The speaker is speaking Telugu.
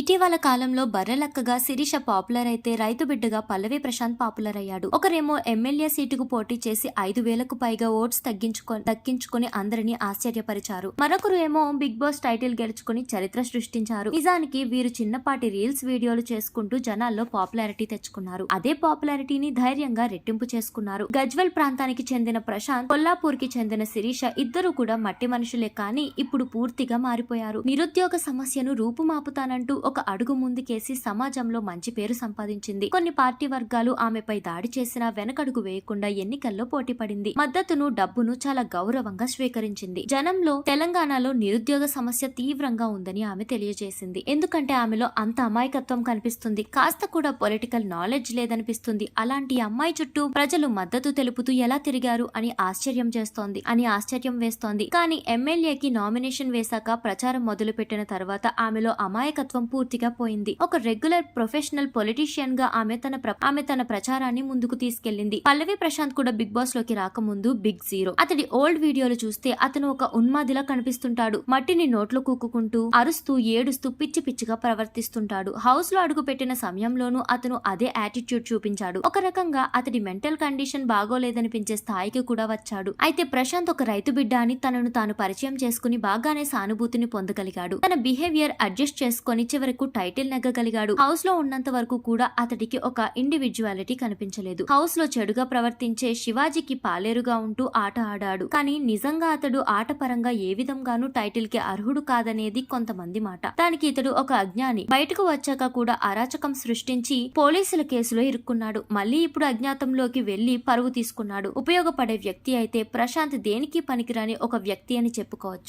ఇటీవల కాలంలో బర్రెలక్కగా శిరీష పాపులర్ అయితే రైతు బిడ్డగా పల్లవి ప్రశాంత్ పాపులర్ అయ్యాడు. ఒకరేమో ఎమ్మెల్యే సీటుకు పోటీ చేసి ఐదు వేలకు పైగా ఓట్స్ తగ్గించుకొని దక్కించుకుని అందరినీ ఆశ్చర్యపరిచారు. మరొకరు ఏమో బిగ్ బాస్ టైటిల్ గెలుచుకుని చరిత్ర సృష్టించారు. నిజానికి వీరు చిన్నపాటి రీల్స్ వీడియోలు చేసుకుంటూ జనాల్లో పాపులారిటీ తెచ్చుకున్నారు. అదే పాపులారిటీని ధైర్యంగా రెట్టింపు చేసుకున్నారు. గజ్వెల్ ప్రాంతానికి చెందిన ప్రశాంత్ కొల్లాపూర్కి చెందిన శిరీష ఇద్దరు కూడా మట్టి మనుషులే కానీ ఇప్పుడు పూర్తిగా మారిపోయారు. నిరుద్యోగ సమస్యను రూపుమాపుతానంటూ ఒక అడుగు ముందుకేసి సమాజంలో మంచి పేరు సంపాదించింది. కొన్ని పార్టీ వర్గాలు ఆమెపై దాడి చేసినా వెనకడుగు వేయకుండా ఎన్నికల్లో పోటీ పడింది. మద్దతును డబ్బును చాలా గౌరవంగా స్వీకరించింది. జనంలో తెలంగాణలో నిరుద్యోగ సమస్య తీవ్రంగా ఉందని ఆమె తెలియజేసింది. ఎందుకంటే ఆమెలో అంత అమాయకత్వం కనిపిస్తుంది. కాస్త కూడా పొలిటికల్ నాలెడ్జ్ లేదనిపిస్తుంది. అలాంటి అమ్మాయి చుట్టూ ప్రజలు మద్దతు తెలుపుతూ ఎలా తిరిగారు అని ఆశ్చర్యం చేస్తోంది. అని ఆశ్చర్యం వేస్తోంది. కానీ ఎమ్మెల్యేకి నామినేషన్ వేశాక ప్రచారం మొదలుపెట్టిన తర్వాత ఆమెలో అమాయకత్వం పూర్తిగా పోయింది. ఒక రెగ్యులర్ ప్రొఫెషనల్ పొలిటీషియన్గా ఆమె తన ప్ర- ఆమె తన ప్రచారాన్ని ముందుకు తీసుకెళ్ళింది పల్లవి ప్రశాంత్ కూడా బిగ్ బాస్లోకి రాకముందు బిగ్ జీరో. అతడి ఓల్డ్ వీడియోలు చూస్తే అతను ఒక ఉన్మాదిలా కనిపిస్తుంటాడు. మట్టిని నోట్లో కూకుకుంటూ అరుస్తూ ఏడుస్తూ పిచ్చి పిచ్చిగా ప్రవర్తిస్తుంటాడు. హౌస్లో అడుగు పెట్టిన సమయంలోనూ అతను అదే యాటిట్యూడ్ చూపించాడు. ఒక రకంగా అతడి మెంటల్ కండిషన్ బాగోలేదనిపించే స్థాయికి కూడా వచ్చాడు. అయితే ప్రశాంత్ ఒక రైతు బిడ్డ అని తనను తాను పరిచయం చేసుకుని బాగానే సానుభూతిని పొందగలిగాడు. తన బిహేవియర్ అడ్జస్ట్ చేసుకొని వరకు టైటిల్ నెగ్గగలిగాడు. హౌస్లో ఉన్నంత వరకు కూడా అతడికి ఒక ఇండివిజువాలిటీ కనిపించలేదు. హౌస్లో చెడుగా ప్రవర్తించే శివాజీకి పాలేరుగా ఉంటూ ఆట ఆడాడు. కానీ నిజంగా అతడు ఆట పరంగా ఏ విధంగానూ టైటిల్కి అర్హుడు కాదనేది కొంతమంది మాట. దానికి ఇతడు ఒక అజ్ఞాని. బయటకు వచ్చాక కూడా అరాచకం సృష్టించి పోలీసుల కేసులో ఇరుక్కున్నాడు. మళ్ళీ ఇప్పుడు అజ్ఞాతంలోకి వెళ్ళి పరువు తీసుకున్నాడు. ఉపయోగపడే వ్యక్తి అయితే ప్రశాంత్ దేనికి పనికిరాని ఒక వ్యక్తి అని చెప్పుకోవచ్చు.